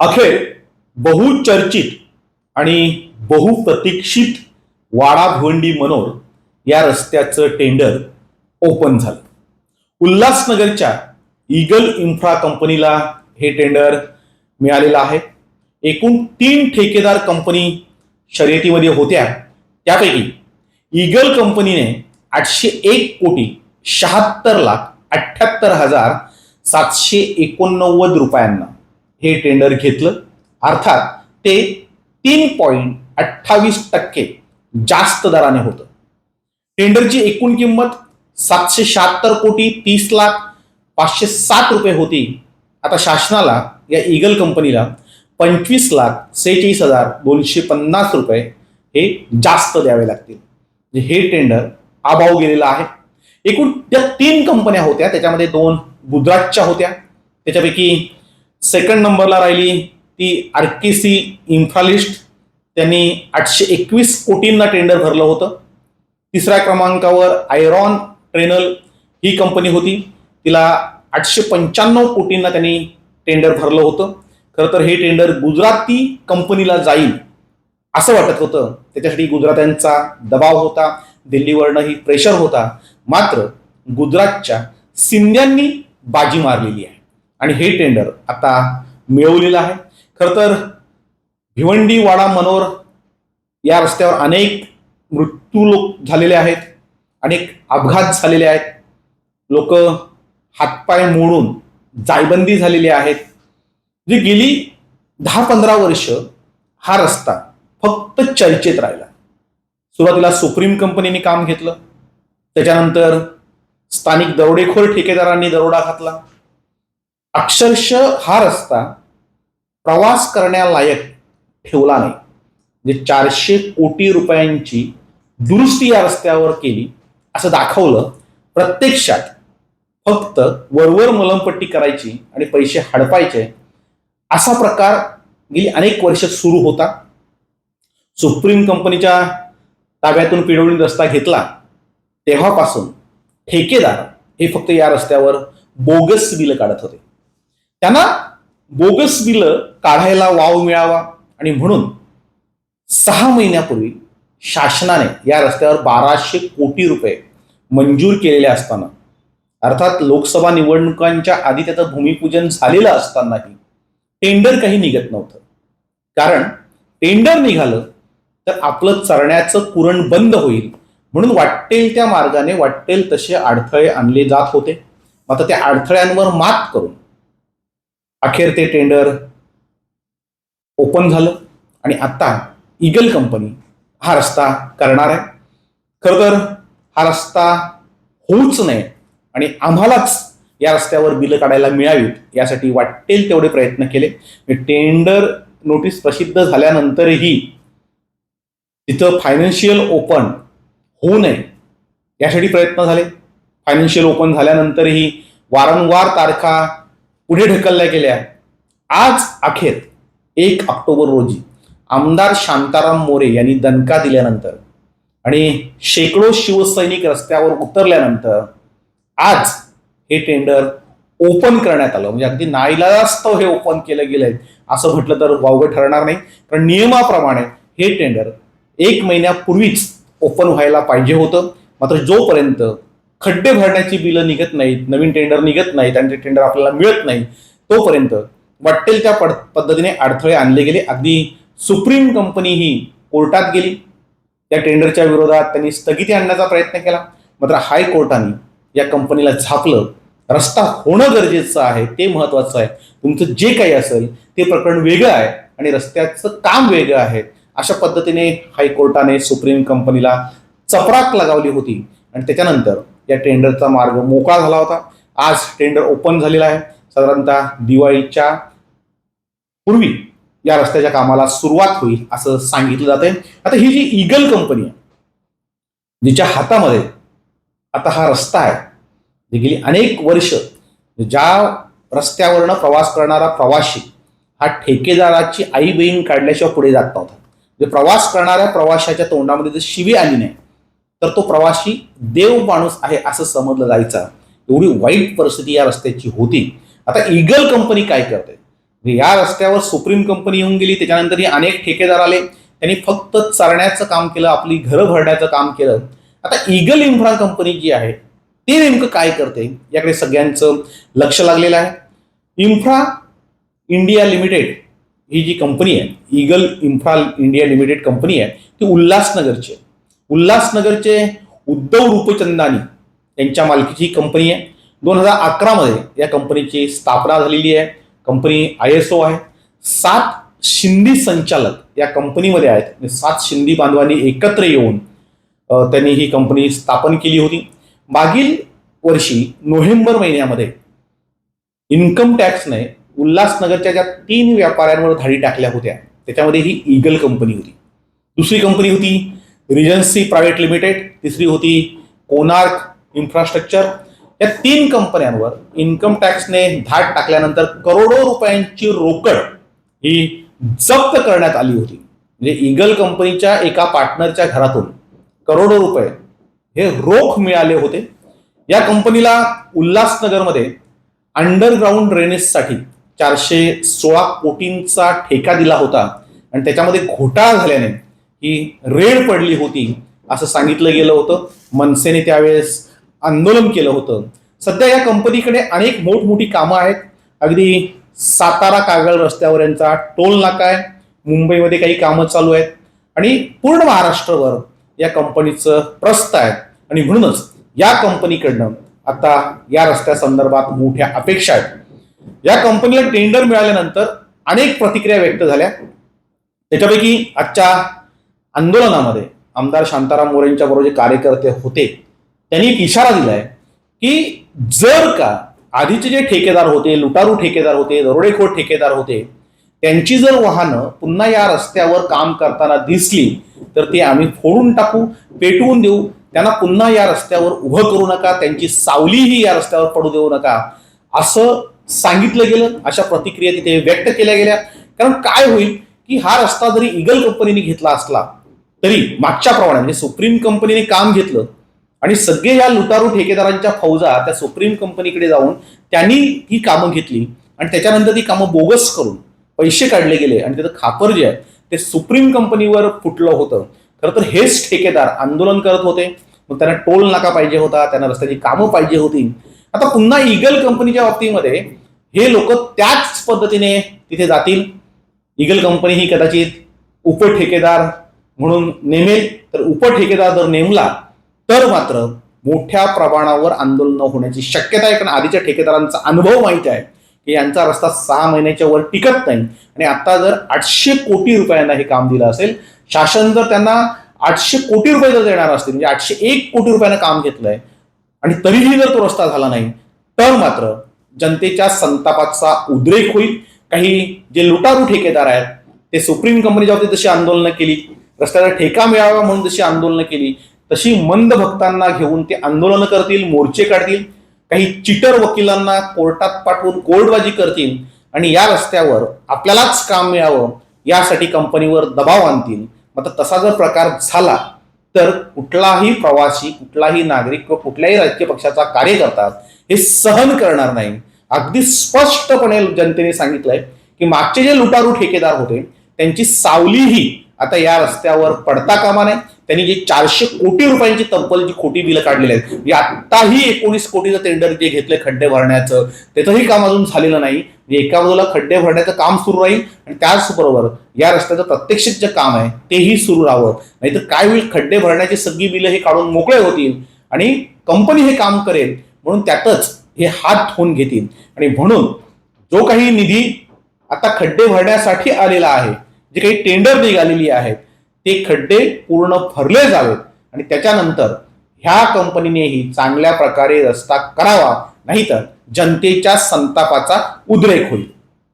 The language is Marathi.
अखेर बहुचर्चित आणि बहुप्रतीक्षित वाडा भिवंडी मनोर या रस्त्याचं टेंडर ओपन झालं. उल्हासनगरच्या इगल इन्फ्रा कंपनीला हे टेंडर मिळालेलं आहे. एकूण तीन ठेकेदार कंपनी शर्यतीमध्ये होत्या. त्यापैकी इगल कंपनीने आठशे एक कोटी शहात्तर लाख अठ्ठ्याहत्तर हजार सातशे एकोणनव्वद रुपयांना हे टेंडर घेतलं. अर्थात ते तीन पॉईंट अठ्ठावीस टक्के जास्त दराने होतं. टेंडरची एकूण किंमत सातशे शहात्तर कोटी तीस लाख पाचशे सात रुपये होती. आता शासनाला या ईगल कंपनीला पंचवीस लाख सेहेचाळीस हजार दोनशे पन्नास रुपये हे जास्त द्यावे लागतील. म्हणजे हे टेंडर आबाऊ गेलेलं आहे. एकूण त्या तीन कंपन्या होत्या. त्याच्यामध्ये दोन गुजरातच्या होत्या त्याच्यापैकी सेकंड नंबरला राहिली ती आर के सी इन्फ्रालिस्ट त्यांनी आठशे एकवीस कोटींना टेंडर भरलं होतं. तिसऱ्या क्रमांकावर आयरॉन ट्रेनल ही कंपनी होती. तिला आठशे पंच्याण्णव कोटींना त्यांनी टेंडर भरलं होतं. खरं तर हे टेंडर गुजराती कंपनीला जाईल असं वाटत होतं. त्याच्यासाठी गुजरात्यांचा दबाव होता. दिल्लीवरनं ही प्रेशर होता. मात्र गुजरातच्या सिंध्यांनी बाजी मारलेली आहे. आणि हे टेंडर आता मिळवलेलं आहे. खरं तर भिवंडी वाडा मनोर या रस्त्यावर अनेक मृत्यू लोक झालेले आहेत. अनेक अपघात झालेले आहेत. लोक हातपाय मोडून जायबंदी झालेली आहेत. जी गेली दहा पंधरा वर्ष हा रस्ता फक्त चर्चेत राहिला. सुरुवातीला सुप्रीम कंपनीने काम घेतलं. त्याच्यानंतर स्थानिक दरोडेखोर ठेकेदारांनी दरोडा घातला. अक्षरशः हा रस्ता प्रवास करण्यालायक ठेवला नाही. म्हणजे चारशे कोटी रुपयांची दुरुस्ती या रस्त्यावर केली असं दाखवलं प्रत्यक्षात फक्त वरवर मलमपट्टी करायची आणि पैसे हडपायचे असा प्रकार गेली अनेक वर्ष सुरू होता. सुप्रीम कंपनीच्या ताब्यातून पिडवणी रस्ता घेतला तेव्हापासून ठेकेदार हे फक्त या रस्त्यावर बोगस बिलं काढत होते. त्यांना बोगस बिलं काढायला वाव मिळावा. आणि म्हणून सहा महिन्यापूर्वी शासनाने या रस्त्यावर बाराशे कोटी रुपये मंजूर केलेले असताना अर्थात लोकसभा निवडणुकांच्या आधी त्याचं भूमिपूजन झालेलं असतानाही टेंडर काही निघत नव्हतं. कारण टेंडर निघालं तर आपलं चरण्याचं कुरण बंद होईल. म्हणून वाटेल त्या मार्गाने वाटेल तसे अडथळे आणले जात होते. मात्र त्या अडथळ्यांवर मात करून अखेर ते टेंडर ओपन झालं आणि आत्ता इगल कंपनी हा रस्ता करणार आहे. खरं तर हा रस्ता होऊच नये आणि आम्हालाच या रस्त्यावर बिलं काढायला मिळावीत यासाठी वाटेल तेवढे प्रयत्न केले. टेंडर नोटीस प्रसिद्ध झाल्यानंतरही तिथं फायनान्शियल ओपन होऊ नये यासाठी प्रयत्न झाले. फायनान्शियल ओपन झाल्यानंतरही वारंवार तारखा पुढे ढकलल्या गेल्या. आज अखेर एक ऑक्टोबर रोजी आमदार शांताराम मोरे यांनी दणका दिल्यानंतर आणि शेकडो शिवसैनिक रस्त्यावर उतरल्यानंतर आज हे टेंडर ओपन करण्यात आलं. म्हणजे अगदी नाईलाजास्तव हे ओपन केलं गेलंय. असं म्हटलं तर वावगं ठरणार नाही. कारण नियमाप्रमाणे हे टेंडर एक महिन्यापूर्वीच ओपन व्हायला पाहिजे होतं. मात्र जोपर्यंत खड्डे भरण्याची बिलं निघत नाहीत नवीन टेंडर निघत नाहीत आणि ते टेंडर आपल्याला मिळत नाही तोपर्यंत वाटेल त्या पड पद्धतीने अडथळे आणले गेले. अगदी सुप्रीम कंपनी ही कोर्टात गेली. त्या टेंडरच्या विरोधात त्यांनी स्थगिती आणण्याचा प्रयत्न केला. मात्र हायकोर्टाने या कंपनीला झापलं रस्ता होणं गरजेचं आहे ते महत्वाचं आहे. तुमचं जे काही असेल ते प्रकरण वेगळं आहे आणि रस्त्याचं काम वेगळं आहे. अशा पद्धतीने हायकोर्टाने सुप्रीम कंपनीला चपराक लगावली होती. आणि त्याच्यानंतर या टेंडरचा मार्ग मोकळा झाला होता. आज टेंडर ओपन झालेला आहे. साधारणतः दिवाळीच्या पूर्वी या रस्त्याच्या कामाला सुरुवात होईल असं सांगितलं जात आहे आता ही जी ईगल कंपनी आहे जिच्या हातामध्ये आता हा रस्ता आहे जे गेली अनेक वर्ष ज्या रस्त्यावरनं प्रवास करणारा प्रवासी हा ठेकेदाराची आई बहीण काढल्याशिवाय पुढे जात नव्हता. म्हणजे प्रवास करणाऱ्या प्रवाशाच्या तोंडामध्ये जर शिवी आली नाही. तर तो प्रवासी देव माणूस आहे असं समजलं जायचं. एवढी वाईट परिस्थिती या रस्त्याची होती. आता इगल कंपनी काय करते? म्हणजे या रस्त्यावर सुप्रीम कंपनी येऊन गेली त्याच्यानंतर अनेक ठेकेदार आले. त्यांनी फक्त चरण्याचं काम केलं आपली घरं भरण्याचं काम केलं. आता इगल इन्फ्रा कंपनी जी आहे ते नेमकं काय करते? याकडे सगळ्यांचं लक्ष लागलेलं आहे. इन्फ्रा इंडिया लिमिटेड ही जी कंपनी आहे eagle infra India limited company आहे ती उल्हासनगरची आहे. उल्हासनगरचे उद्धव रूपचंदानी यांच्या मालकीची ही कंपनी आहे. दोन हजार अकरामध्ये या कंपनीची स्थापना झालेली आहे. कंपनी आय एस ओ आहे. सात शिंदी संचालक या कंपनीमध्ये आहेत. सात शिंदी बांधवांनी एकत्र येऊन त्यांनी ही कंपनी स्थापन केली होती. मागील वर्षी नोव्हेंबर महिन्यामध्ये इन्कम टॅक्सने उल्हासनगरच्या ज्या तीन व्यापाऱ्यांवर धाडी टाकल्या होत्या त्याच्यामध्ये ही ईगल कंपनी होती. दुसरी कंपनी होती रिजन्सी प्रायव्हेट लिमिटेड तिसरी होती कोनार्क इन्फ्रास्ट्रक्चर या तीन कंपन्यांवर इन्कम टॅक्सने धाड टाकल्यानंतर करोडो रुपयांची रोकड ही जप्त करण्यात आली होती. म्हणजे इगल कंपनीच्या एका पार्टनरच्या घरातून करोडो रुपये हे रोख मिळाले होते. या कंपनीला उल्हासनगरमध्ये अंडरग्राऊंड ड्रेनेजसाठी चारशे सोळा कोटींचा ठेका दिला होता. आणि त्याच्यामध्ये घोटाळा झाल्याने ही रेड पडली होती असं सांगितलं गेलं होतं. मनसेने त्यावेळेस आंदोलन केलं होतं. सध्या या कंपनीकडे अनेक मोठमोठी कामं आहेत. अगदी सातारा कागळ रस्त्यावर यांचा टोल नाका आहे. मुंबईमध्ये काही कामं चालू आहेत. आणि पूर्ण महाराष्ट्रभर या कंपनीचं प्रस्त आहे. आणि म्हणूनच या कंपनीकडनं आता या रस्त्या संदर्भात मोठ्या अपेक्षा आहेत. या कंपनीला टेंडर मिळाल्यानंतर अनेक प्रतिक्रिया व्यक्त झाल्या. त्याच्यापैकी आजच्या आंदोलनामध्ये आमदार शांताराम मोरेंच्या बरोबर जे कार्यकर्ते होते त्यांनी एक इशारा दिलाय की जर का आधीचे जे ठेकेदार होते लुटारू ठेकेदार होते दरोडेखोर ठेकेदार होते त्यांची जर वाहनं पुन्हा या रस्त्यावर काम करताना दिसली तर ती आम्ही फोडून टाकू पेटवून देऊ त्यांना पुन्हा या रस्त्यावर उभं करू नका त्यांची सावलीही या रस्त्यावर पडू देऊ नका असं सांगितलं गेलं. अशा प्रतिक्रिया तिथे व्यक्त केल्या गेल्या. कारण काय होईल की हा रस्ता जरी इगल कंपनीने घेतला असला तरी मागच्या प्रमाणे म्हणजे सुप्रीम कंपनीने काम घेतलं आणि सगळे या लुटारू ठेकेदारांच्या फौजा त्या सुप्रीम कंपनीकडे जाऊन त्यांनी ही कामं घेतली आणि त्याच्यानंतर ती कामं बोगस करून पैसे काढले गेले आणि त्याचं खापर जे आहे ते सुप्रीम कंपनीवर फुटलं होतं. खरं तर हेच ठेकेदार आंदोलन करत होते. मग त्यांना टोल नाका पाहिजे होता त्यांना रस्त्याची कामं पाहिजे होती. आता पुन्हा इगल कंपनीच्या बाबतीमध्ये हे लोक त्याच पद्धतीने तिथे जातील. इगल कंपनी ही कदाचित उपठेकेदार म्हणून नेमेल तर उपठेकेदार जर नेमला तर मात्र मोठ्या प्रमाणावर आंदोलन होण्याची शक्यता आहे. कारण आधीच्या ठेकेदारांचा अनुभव माहीत आहे की यांचा रस्ता सहा महिन्याच्या वर टिकत नाही. आणि आता जर आठशे कोटी रुपयांना हे काम दिलं असेल शासन जर त्यांना आठशे कोटी रुपये जर देणार असतील म्हणजे आठशे एक कोटी रुपयानं काम घेतलंय आणि तरीही जर तो रस्ता झाला नाही तर मात्र जनतेच्या संतापाचा उद्रेक होईल. काही जे लुटारू ठेकेदार आहेत ते सुप्रीम कंपनीच्या बाबतीत जशी आंदोलनं केली. रस्त्याचा ठेका मिळावा म्हणून जशी आंदोलनं केली तशी मंद भक्तांना घेऊन ते आंदोलनं करतील मोर्चे काढतील काही चिटर वकिलांना कोर्टात पाठवून कोर्टबाजी करतील आणि या रस्त्यावर आपल्यालाच काम मिळावं यासाठी कंपनीवर दबाव आणतील. आता तसा जर प्रकार झाला तर कुठलाही प्रवासी कुठलाही नागरिक किंवा कुठल्याही राजकीय पक्षाचा कार्यकर्ता हे सहन करणार नाही. अगदी स्पष्टपणे जनतेने सांगितलंय की मागचे जे लुटारू ठेकेदार होते त्यांची सावलीही आता या रस्त्यावर पडता कामा नये. त्यांनी जे चारशे कोटी रुपयांची तब्बल जी खोटी बिलं काढलेली आहेत म्हणजे आत्ताही एकोणीस कोटीचं टेंडर जे घेतले खड्डे भरण्याचं त्याचंही काम अजून झालेलं नाही. म्हणजे एका बाजूला खड्डे भरण्याचं काम सुरू राहील आणि त्याचबरोबर या रस्त्याचं प्रत्यक्षित जे काम आहे तेही सुरू राहावं. नाहीतर काय होईल? खड्डे भरण्याची सगळी बिलं हे काढून मोकळे होतील आणि कंपनी हे काम करेल म्हणून त्यातच हे हात धुवून घेतील. आणि म्हणून जो काही निधी आता खड्डे भरण्यासाठी आलेला आहे जे काही टेंडर निघालेली आहेत ते खड्डे पूर्ण भरले जावेत आणि त्याच्यानंतर ह्या कंपनीनेही चांगल्या प्रकारे रस्ता करावा नाहीतर जनतेच्या संतापाचा उद्रेक होईल.